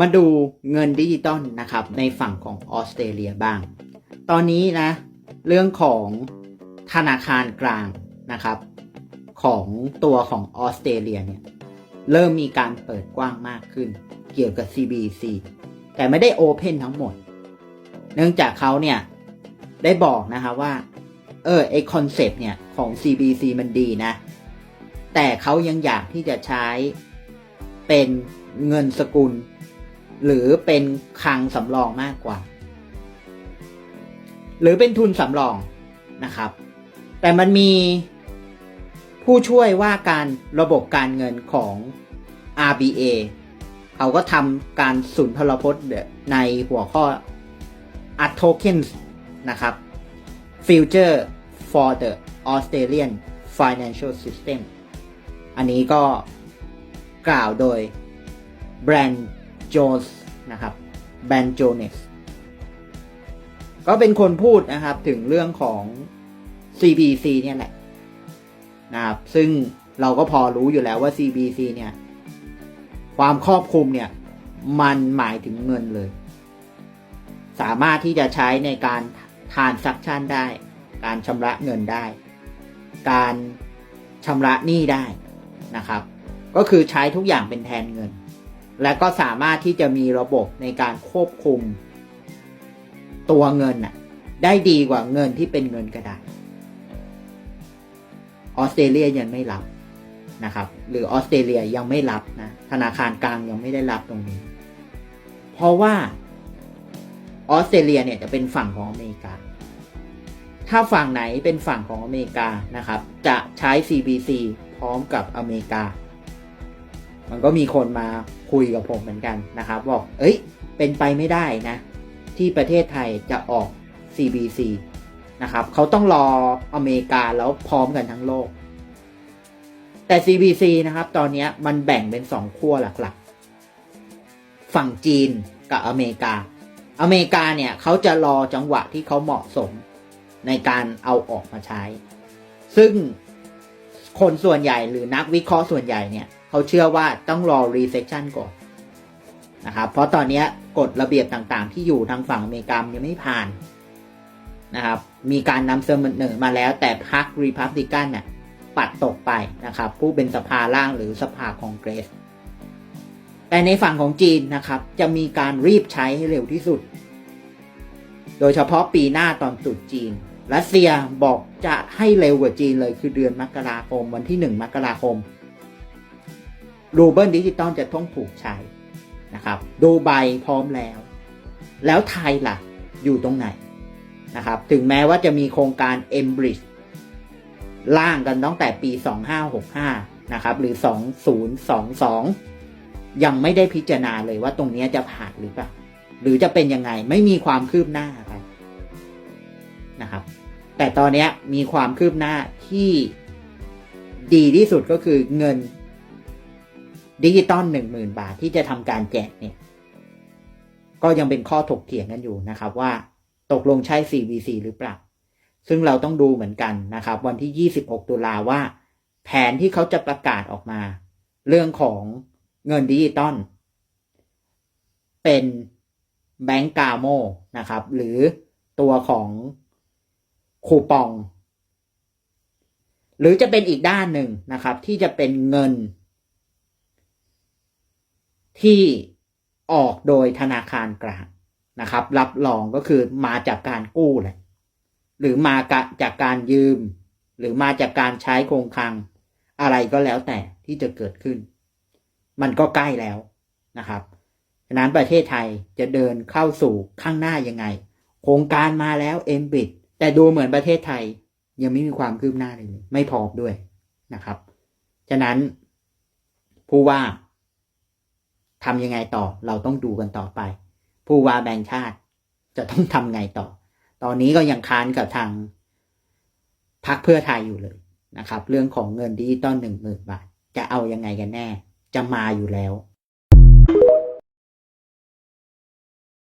มาดูเงินดิจิตอลนะครับในฝั่งของออสเตรเลียบ้าง ตอนนี้นะ เรื่องของธนาคารกลางนะครับ ของตัวของออสเตรเลียเนี่ยเริ่มมีการเปิดกว้างมากขึ้น เกี่ยวกับ CBC แต่ไม่ได้โอเพนทั้งหมด เนื่องจากเขาเนี่ยได้บอกนะครับว่า เออไอคอนเซปต์เนี่ยของ CBC มันดีนะ แต่เขายังอยากที่จะใช้เป็นเงินสกุล หรือเป็นคลังสำรองมากกว่า หรือเป็นทุนสำรองนะครับ แต่มันมีผู้ช่วยว่าการระบบการเงินของ RBA เขาก็ทำการสุนทรพจน์ในหัวข้อ a tokens นะครับ future for the Australian financial system อันนี้ก็กล่าวโดยแบรนด์ โจนส์นะครับแบนโจเนสก็เป็นคนพูดนะครับถึงเรื่องของ CBC เนี่ยแหละนะครับซึ่งเราก็พอรู้อยู่แล้วว่า CBC เนี่ย ความครอบคลุมเนี่ย มันหมายถึงเงินเลย สามารถที่จะใช้ในการทานซักชั่นได้ การชำระเงินได้ การชำระหนี้ได้นะครับ ก็คือใช้ทุกอย่างเป็นแทนเงิน และก็สามารถที่จะมีระบบในการควบคุมตัวเงินน่ะได้ดีกว่าเงินที่เป็นเงินกระดาษออสเตรเลียยังไม่รับนะครับ หรือออสเตรเลียยังไม่รับนะธนาคารกลางยังไม่ได้รับตรงนี้ เพราะว่าออสเตรเลียเนี่ยจะเป็นฝั่งของอเมริกา ถ้าฝั่งไหนเป็นฝั่งของอเมริกานะครับ จะใช้ CBC พร้อมกับอเมริกา มันก็มีคนมา คุยกับผมเหมือนกันนะครับบอกเอ้ย เป็นไปไม่ได้นะ ที่ประเทศไทยจะออก CBC นะครับเขาต้องรออเมริกาแล้วพร้อมกันทั้งโลก แต่ CBC นะครับ ตอนนี้มันแบ่งเป็นสองขั้วหลักๆ ฝั่งจีนกับอเมริกา อเมริกาเนี่ยเขาจะรอจังหวะที่เขาเหมาะสมในการเอาออกมาใช้ ซึ่งคนส่วนใหญ่หรือนักวิเคราะห์ส่วนใหญ่เนี่ย เขาเชื่อว่าต้องรอ recession ก่อนนะครับเพราะตอนนี้กฎระเบียบต่างๆ ที่อยู่ทางฝั่งอเมริกายังไม่ผ่านนะครับ มีการนำเสนอมาแล้วแต่พรรครีพับลิกันเนี่ยปัดตกไปนะครับ ผู้เป็นสภาล่างหรือสภาคองเกรส แต่ในฝั่งของจีนนะครับ จะมีการรีบใช้ให้เร็วที่สุด โดยเฉพาะปีหน้าตอนตรุษจีนรัสเซียบอกจะให้เร็วกว่าจีนเลยคือเดือนมกราคมวันที่ 1 มกราคม รูเบิลดิจิตอลจะต้องถูกใช้นะครับดูใบพร้อมแล้ว แล้วไทยล่ะอยู่ตรงไหนนะครับถึงแม้ว่าจะมีโครงการ e m b r i d g e ล่างกันตั้งแต่ปี 2565 นะครับหรือ 2022 ยังไม่ได้พิจารณาเลยว่าตรงนี้จะผ่านหรือเปล่า หรือจะเป็นยังไงไม่มีความคืบหน้าครับนะครับ แต่ตอนนี้มีความคืบหน้าที่ดีที่สุดก็คือเงิน ดิจิตอลหนึ่งหมื่นบาทที่จะทำการแจกเนี่ยก็ยังเป็นข้อถกเถียงกันอยู่นะครับว่าตกลงใช่ CVC หรือเปล่า ซึ่งเราต้องดูเหมือนกันนะครับ วันที่ 26 ตุลาว่า แผนที่เขาจะประกาศออกมา เรื่องของเงินดิจิตอลเป็นแบงก์กาโมนะครับ หรือตัวของคูปอง หรือจะเป็นอีกด้านหนึ่งนะครับ ที่จะเป็นเงิน ที่ออกโดยธนาคารกลางนะครับ รับรองก็คือมาจากการกู้แหละหรือมาจากการยืม หรือมาจากการใช้โครงคลัง อะไรก็แล้วแต่ที่จะเกิดขึ้น มันก็ใกล้แล้วนะครับฉะนั้นประเทศไทยจะเดินเข้าสู่ข้างหน้ายังไง โครงการมาแล้วเอ็มบิดแต่ดูเหมือนประเทศไทยยังไม่มีความคืบหน้าเลย ไม่พร้อมด้วยนะครับ ฉะนั้นผู้ว่า ทำยังไงต่อเราต้องดูกันต่อไป ผู้ว่าแบงค์ชาติจะต้องทำไงต่อ ตอนนี้ก็ยังค้านกับทางพักเพื่อไทยอยู่เลยนะครับ เรื่องของเงินดิจิตอลหนึ่งหมื่นบาท จะเอายังไงกันแน่ จะมาอยู่แล้ว